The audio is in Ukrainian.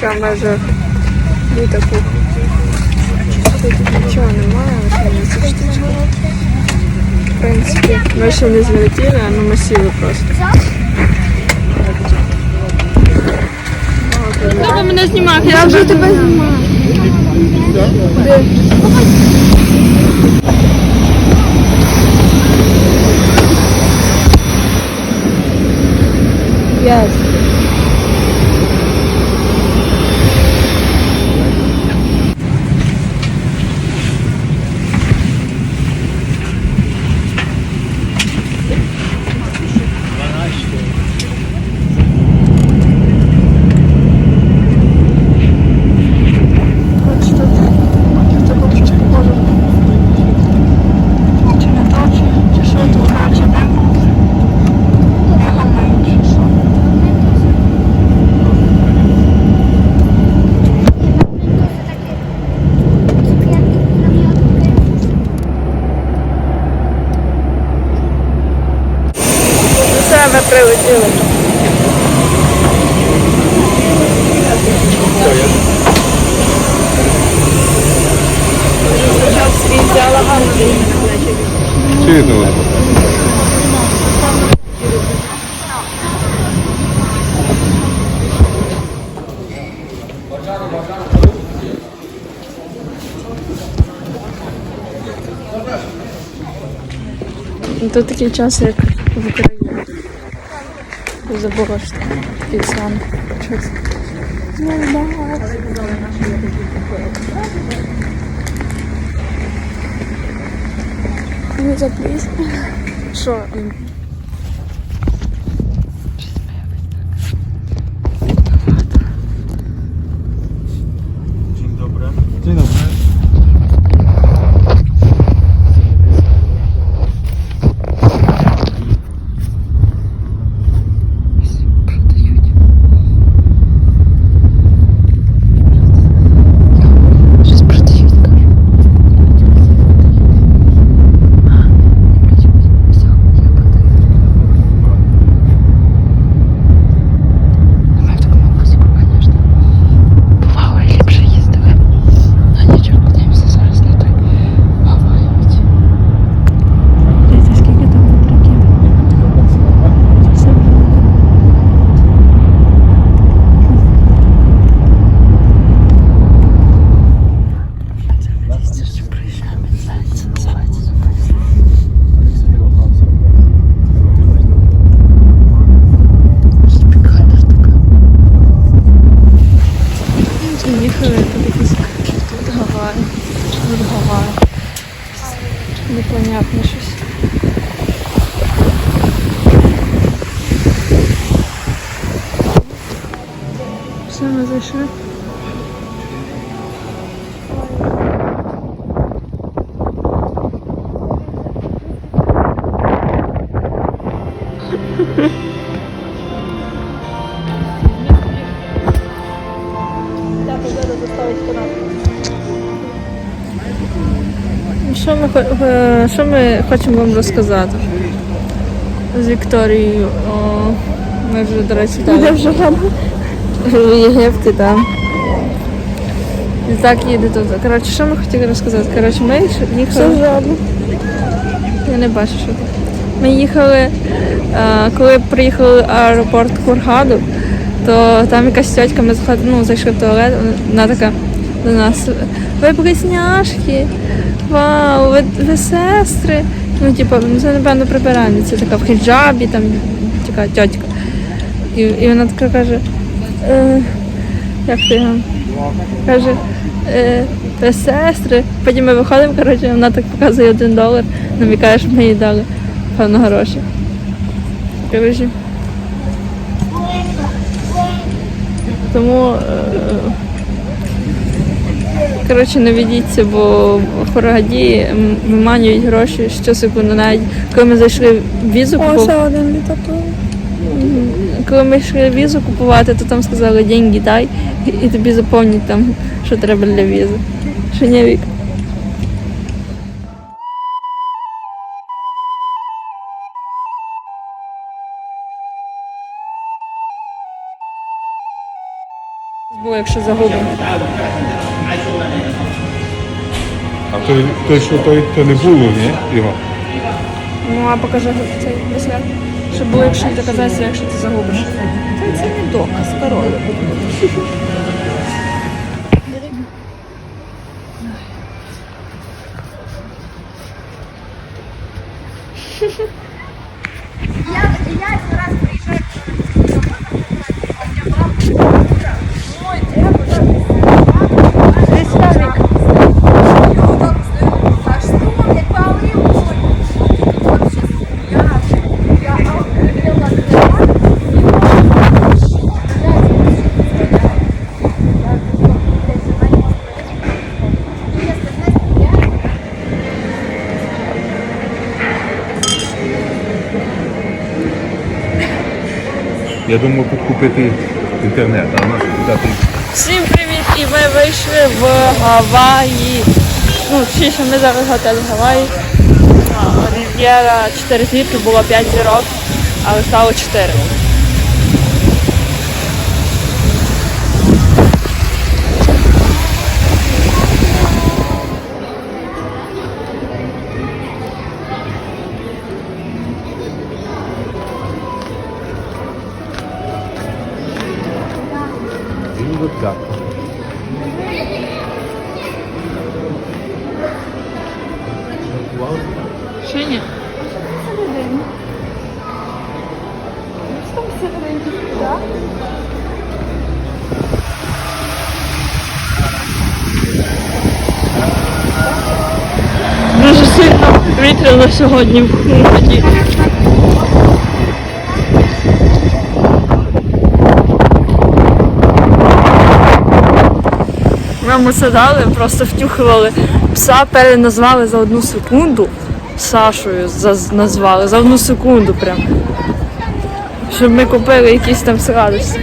Це в межах літаку. Тут нічого немає, лише на ці штучки. В принципі, ми ще не злетіли, а ну ми сіли просто. Ти мене знімав, я вже тебе знімаю. Yes. Ми прилетіли. Свій взяла. Тут такий час, як в Україні. Забула, що такий сам. Що це? Ну, да. Не запліз. Що? Тут Гаваї. Непонятно щось. Все, ми зайшли. Що ми, хо- е, що ми хочемо вам розказати з Вікторією? О, ми вже, до речі, там. вже в Єгипті там. І так їде тут. Коротше, що ми хотіли розказати? Коротше, ми їхали. Я не бачу, що тут. Ми їхали, е, коли приїхали в аеропорт Хургаду, то там якась тітка, ми ну, зайшли в туалет, вона така до нас. Ви близняшки, вау, ви, ви сестри. Ну, типу, ну, це, напевно, прибиральниця, така в хіджабі, там така тітка. І, і вона така каже, е, як ти його? Каже, е, ви сестри. Потім ми виходимо, коротше, вона так показує один долар, намікає, щоб ми їй дали певно гроші. Коротше. Тому е, коротше, не ведіться, бо в виманюють гроші щосекунду. Навіть коли ми зайшли в візу, купу- один літаку. коли ми йшли візу купувати, то там сказали деньги дай і, і тобі заповнять там, що треба для візи. Що не вік. Було, якщо загубимо. А той, той що той, то не було, ні? Його. Ну, а покажи цей браслет. Щоб було, якщо не доказати, якщо ти загубиш. Та це не доказ, пароль. Я думав тут купити інтернет, а нас питати. Всім привіт! І ми вийшли в Гаваї. Ну, точніше, ми зараз готель Гаваї. Рів'єра 4 зірки, було 5 зірок, але стало 4. Ні? Дуже сильно вітряно сьогодні в Хмургаті. Ми сідали, просто втюхували пса, переназвали за одну секунду. Сашою назвали за одну секунду прям. Щоб ми купили якісь там сладості.